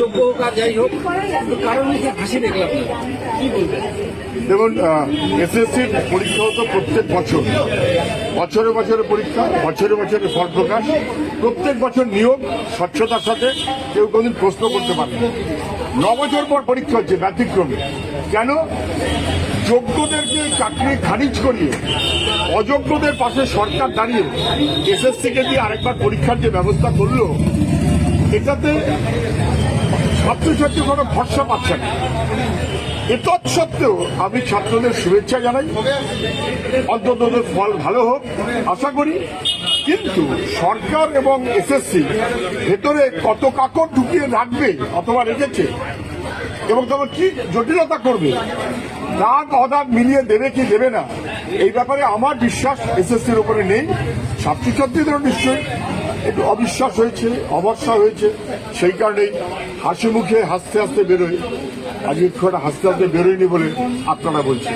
যোগ্য যাই হোক কারণ দেখুন এসএসসির পরীক্ষা হতো প্রত্যেক বছর। বছরে বছরে পরীক্ষা, বছরে বছরে ফল প্রকাশ প্রত্যেক বছর নিয়োগ, স্বচ্ছতার সাথে কেউ কোনদিন প্রশ্ন করতে পারে ন বছর পর পরীক্ষা হচ্ছে ব্যতিক্রমে। কেন? যোগ্যদেরকে চাকরি খারিজ করিয়ে, অযোগ্যদের পাশে সরকার দাঁড়িয়ে এসএসসিকে দিয়ে আরেকবার পরীক্ষার যে ব্যবস্থা করল, এটাতে ছাত্রছাত্রী কোনো ভরসা পাচ্ছে না। এতৎসত্ত্বেও আমি ছাত্রদের শুভেচ্ছা জানাই। অন্তত ফল ভালো হোক, আশা করি। কিন্তু সরকার এবং এসএসসি ভেতরে কত কাকড় ঢুকিয়ে রাখবে অথবা রেখেছে এবং তবে কি জটিলতা করবে দাগ অদাগ মিলিয়ে দেবে কি দেবে না, এই ব্যাপারে আমার বিশ্বাস এসএসসির উপরে নেই। ছাত্রছাত্রীদেরও নিশ্চয়ই একটু অবিশ্বাস হয়েছে অবস্যা হয়েছে। সেই কারণেই হাসি মুখে হাসতে হাসতে বেরোয় আজকে খুব একটা হাসতে হাসতে বেরোয়নি বলে আপনারা বলছেন।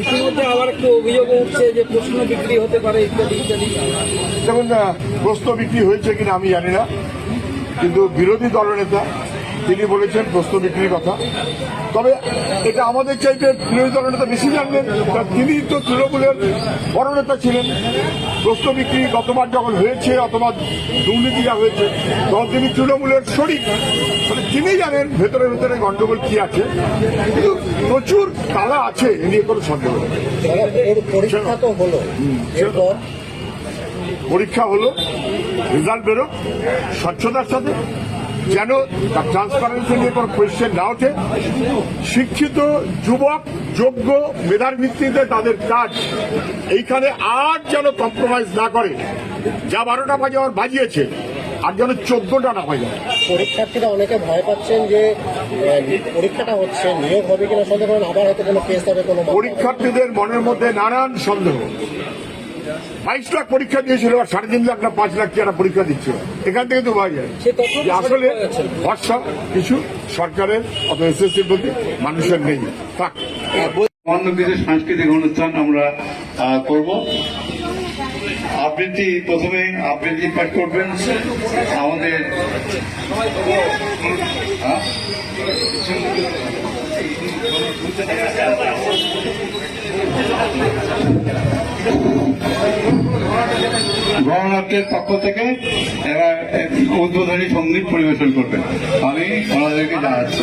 ইতিমধ্যে আবার একটু অভিযোগ উঠছে যে প্রশ্ন বিক্রি হতে পারে ইত্যাদি ইত্যাদি। যেমন আহ, প্রশ্ন বিক্রি হয়েছে কিনা আমি জানি না। কিন্তু বিরোধী দলনেতা তিনি বলেছেন প্রশ্ন বিক্রির কথা। তবে এটা আমাদের চাইতে বিরোধী দলনেতা বেশি জানবেন কারণ তিনি তো তৃণমূলের বড় নেতা ছিলেন। প্রশ্ন বিক্রি গতবার যখন হয়েছে অথবা দুর্নীতি যা হয়েছে তখন তিনি তৃণমূলের শরিক। মানে তিনি জানেন ভেতরে ভেতরে গন্ডগোল কি আছে। কিন্তু প্রচুর কালা আছে এ নিয়ে কোনো সন্দেহ পরীক্ষা তো হলো। পরীক্ষা হলো রেজাল্ট বেরো স্বচ্ছতার সাথে। যেন তার ট্রান্সপারেন্সি নিয়ে কোনো কোয়েশ্চেন না ওঠে। শিক্ষিত যুবক যোগ্য মেধার ভিত্তিতে তাদের কাজ এইখানে আর যেন কম্প্রোমাইজ না করে। যা বারোটা বাজে আমার বাজিয়েছে আর যেন চোদ্দটা না বাজে। পরীক্ষার্থীরা অনেকে ভয় পাচ্ছেন যে পরীক্ষাটা হচ্ছে নিয়োগ হবে কিনা সন্দেহ করেন আবার হয়তো কোনো কেস হবে কোনো পরীক্ষার্থীদের মনের মধ্যে নানান সন্দেহ। বাইশ লাখ পরীক্ষা দিয়েছিল আর সাড়ে তিন লাখ না পাঁচ লাখ যারা পরীক্ষা দিচ্ছিল এখান থেকে তো বোঝা যায়। যে আসলে ভরসা কিছু সরকারের অথবা এসএসসির প্রতি মানুষের নেই। থাক। সামান্য কিছু সাংস্কৃতিক অনুষ্ঠান আমরা করব। আবৃত্তি প্রথমে আবৃত্তি পাঠ করবেন। আমাদের হ্যাঁ? গণনাট্যের পক্ষ থেকে এরা উদ্বোধনী সংগীত পরিবেশন করবে। আমি ওনাদেরকে জানাচ্ছি।